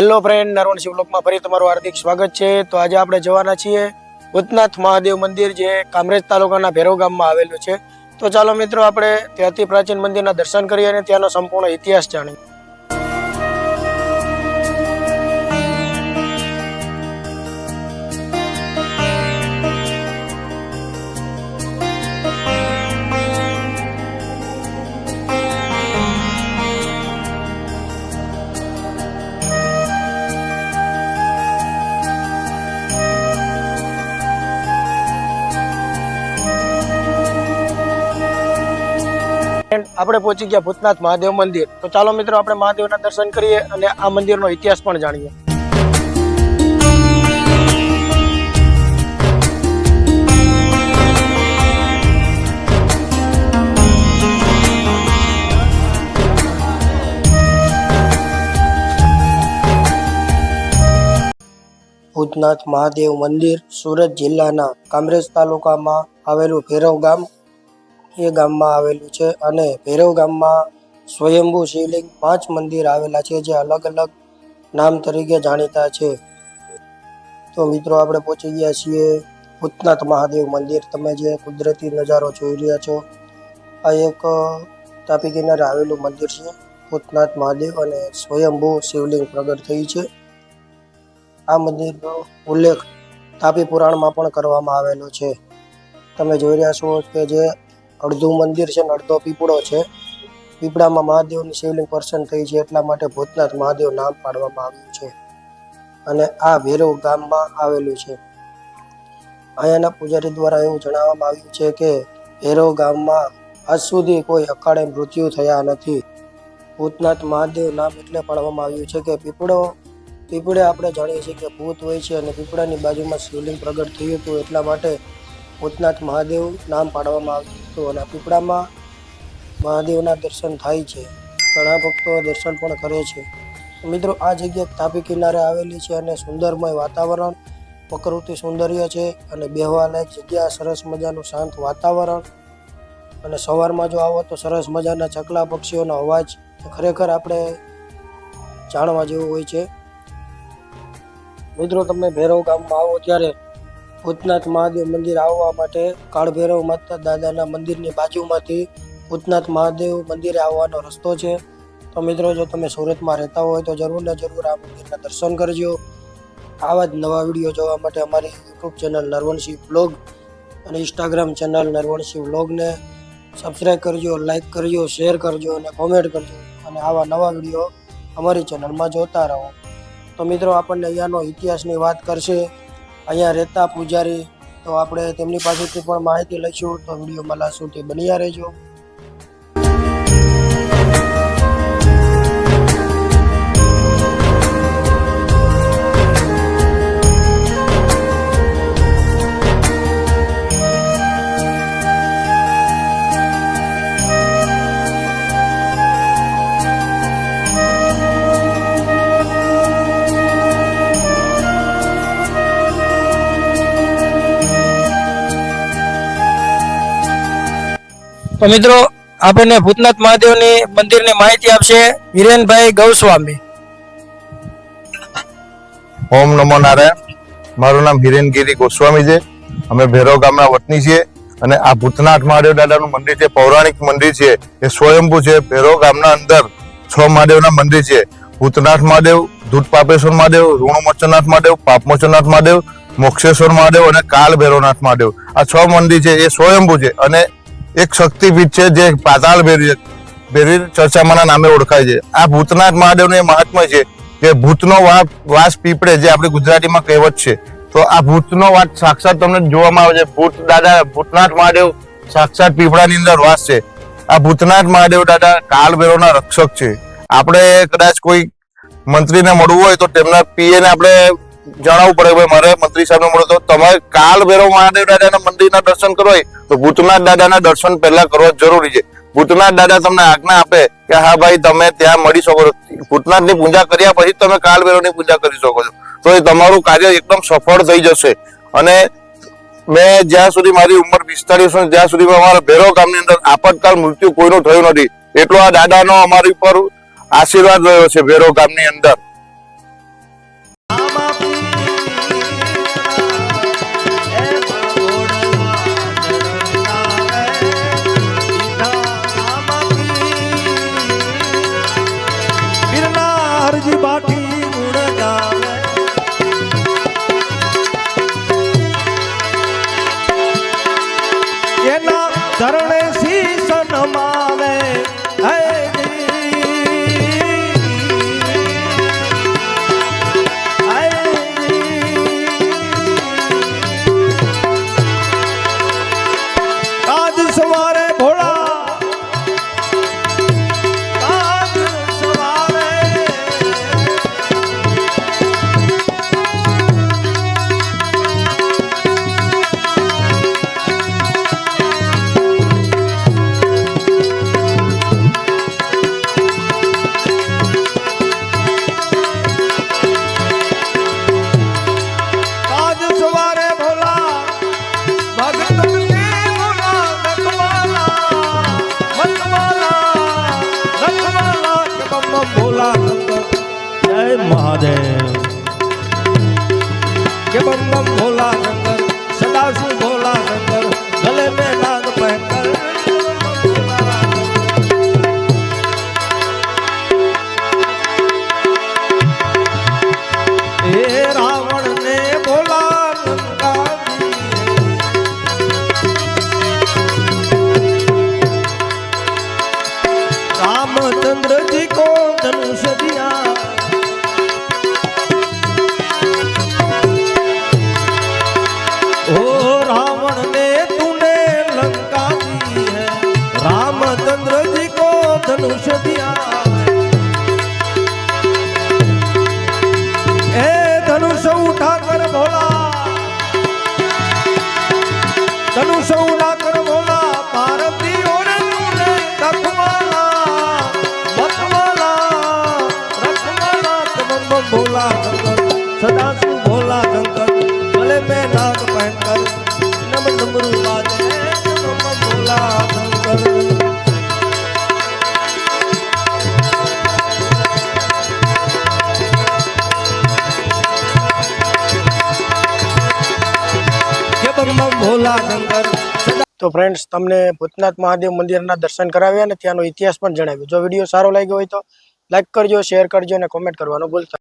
Hello friend નરવણ શિવલોકમાં ફરી તમારું હાર્દિક સ્વાગત છે. તો આજે આપણે જવાના છીએ ભૂતનાથ મહાદેવ મંદિર, જે કામરેજ તાલુકાના ભેરવ ગામમાં આવેલું છે. તો ચાલો મિત્રો, આપણે ત્યાંથી પ્રાચીન મંદિરના દર્શન કરીએ અને ત્યાંનો સંપૂર્ણ ઇતિહાસ જાણીએ. આપણે પહોંચી ગયા ભૂતનાથ મહાદેવ મંદિર. તો ચાલો મિત્રો, આપણે મહાદેવના દર્શન કરીએ અને આ મંદિરનો ઇતિહાસ પણ જાણીએ. ભૂતનાથ મહાદેવ મંદિર સુરત જિલ્લાના કામરેજ તાલુકામાં આવેલું ભેરવ ગામ એ ગામમાં આવેલું છે અને ભૈરવ ગામમાં સ્વયંભૂ શિવલિંગ પાંચ મંદિર આવેલા છે જે અલગ અલગ નામ તરીકે જાણીતા છે. તો મિત્રો આપણે પહોંચી ગયા છીએ ભૂતનાથ મહાદેવ મંદિર. તમે જે કુદરતી નજારો જોઈ રહ્યા છો, આ એક તાપી કિનારે આવેલું મંદિર છે. ભૂતનાથ મહાદેવ અને સ્વયંભૂ શિવલિંગ પ્રગટ થઈ છે. આ મંદિરનો ઉલ્લેખ તાપી પુરાણમાં પણ કરવામાં આવેલો છે. તમે જોઈ રહ્યા છો કે જે અડધું મંદિર છે ને અડધો પીપળો છે. પીપળામાં મહાદેવની શિવલિંગ પ્રસન્ન થઈ છે એટલા માટે ભૂતનાથ મહાદેવ નામ પાડવામાં આવ્યું છે. અને આ ભૈરવ ગામમાં આવેલું છે. અહીંયાના પૂજારી દ્વારા એવું જણાવવામાં આવ્યું છે કે ભેરવ ગામમાં આજ સુધી કોઈ અકાળે મૃત્યુ થયા નથી. ભૂતનાથ મહાદેવ નામ એટલે પાડવામાં આવ્યું છે કે પીપળો, પીપળે આપણે જાણીએ છીએ કે ભૂત હોય છે અને પીપળાની બાજુમાં શિવલિંગ પ્રગટ થયું હતું એટલા માટે ભૂતનાથ મહાદેવ નામ પાડવામાં આવ્યું હતું અને પીપળામાં મહાદેવના દર્શન થાય છે. ઘણા ભક્તો દર્શન પણ કરે છે. મિત્રો, આ જગ્યા તાપી કિનારે આવેલી છે અને સુંદરમય વાતાવરણ, પ્રકૃતિ સૌંદર્ય છે અને બેહવાલાયક જગ્યા સરસ મજાનું શાંત વાતાવરણ. અને સવારમાં જો આવો તો સરસ મજાના ચકલા પક્ષીઓનો અવાજ ખરેખર આપણે જાણવા જેવું હોય છે. મિત્રો, તમે ભૈરવ ગામમાં આવો ત્યારે ભૂતનાથ મહાદેવ મંદિર આવવા માટે કાળભૈરવ માતા દાદાના મંદિરની બાજુમાંથી ભૂતનાથ મહાદેવ મંદિરે આવવાનો રસ્તો છે. તો મિત્રો, જો તમે સુરતમાં રહેતા હોય તો જરૂર ને જરૂર આ મંદિરના દર્શન કરજો. આવા જ નવા વીડિયો જોવા માટે અમારી યુટ્યુબ ચેનલ નરવણસિંહ બ્લોગ અને ઇન્સ્ટાગ્રામ ચેનલ નરવણસિંહ બ્લોગને સબસ્ક્રાઈબ કરજો લાઈક કરજો, શેર કરજો અને કોમેન્ટ કરજો. અને આવા નવા વીડિયો અમારી ચેનલમાં જોતા રહો. તો મિત્રો, આપણને અહીંયાનો ઇતિહાસની વાત કરશે. અહીંયા રહેતા પૂજારી, તો આપણે તેમની પાસેથી પણ માહિતી લઈશું. તો વિડીયોમાં લાશું તે બન્યા રહેજો. તો મિત્રો, આપણને ભૂતનાથ મહાદેવની મંદિરની માહિતી આપશે હિરેનભાઈ ગૌસ્વામી. ઓમ નમો નારાયણ. મારું નામ હિરેનગીરી ગોસ્વામી છે. અમે ભેરવ ગામના વતની છીએ અને આ ભૂતનાથ મહાદેવ દાદાનું મંદિર છે, પૌરાણિક મંદિર છે. એ સ્વયંભૂ છે, ભેરવ ગામના અંદર છ મહાદેવના મંદિર છે. ભૂતનાથ મહાદેવ, ધૂત પાપેશ્વર મહાદેવ ઋણમોચનાથ મહાદેવ પાપમોચનાથ મહાદેવ, મોક્ષેશ્વર મહાદેવ અને કાલ ભૈરવનાથ મહાદેવ. આ છ મંદિર છે, એ સ્વયંભૂ છે અને એક શક્તિપીઠ છે જે પાતાળ ભેરી ભેરી ચર્ચામાંના નામે ઓળખાય છે. આ ભૂતનાથ મહાદેવનું એ મહાત્મય છે કે ભૂતનો વાસ પીપળે જે આપણી ગુજરાતીમાં કહેવત છે. તો આ ભૂતનો વાત સાક્ષાત તમને જોવામાં આવે છે. ભૂત દાદા, ભૂતનાથ મહાદેવ સાક્ષાત પીપળાની અંદર વાસ છે. આ ભૂતનાથ મહાદેવ દાદા કાળ ભૈરવના રક્ષક છે. આપણે કદાચ કોઈ મંત્રીને મળવું હોય તો તેમના પીએને આપણે જણાવવું પડે. ભાઈ, મારે મંત્રી સાહેબને મળો તો તમારે કાલ ભૈરવ મહાદેવ દાદાના મંદિરના દર્શન હોય તો ભૂતનાથ દાદાના દર્શન પહેલા કરવા જરૂરી છે. ભૂતનાથ દાદા તમને આજ્ઞા આપે કે હા ભાઈ, તમે ત્યાં મળી શકો છો. ભૂતનાથની પૂજા કર્યા પછી તમે કાલ ભૈરવની પૂજા કરી શકો છો. તો એ તમારું કાર્ય એકદમ સફળ થઈ જશે. અને મેં જ્યાં સુધી મારી ઉંમર પિસ્તાળીસ જ્યાં સુધી અમારા ભેરો ગામની અંદર આપતકાલ મૃત્યુ કોઈનું થયું નથી. એટલો આ દાદાનો અમારી પર આશીર્વાદ રહ્યો છે ભેરો ગામની અંદર. ચરણે શીશ નમાવે હે કે નું સૌના કર્મોના પારપીઓ તકવાલા મતવાલા રખવાલા તમ ભોલા શંકર સદા સુ ભોલા શંકર, ભલે મે નાગ પહેન કર નમ નમરૂ બાજે તમ ભોલા શંકર. તો ફ્રેન્ડ્સ તમને ભૂતનાથ મહાદેવ મંદિરના દર્શન કરાવ્યા અને ત્યાંનો ઇતિહાસ પણ જણાવ્યો જો વીડિયો સારો લાગ્યો હોય તો લાઈક કરજો શેર કરજો અને કોમેન્ટ કરવાનું ભૂલતા.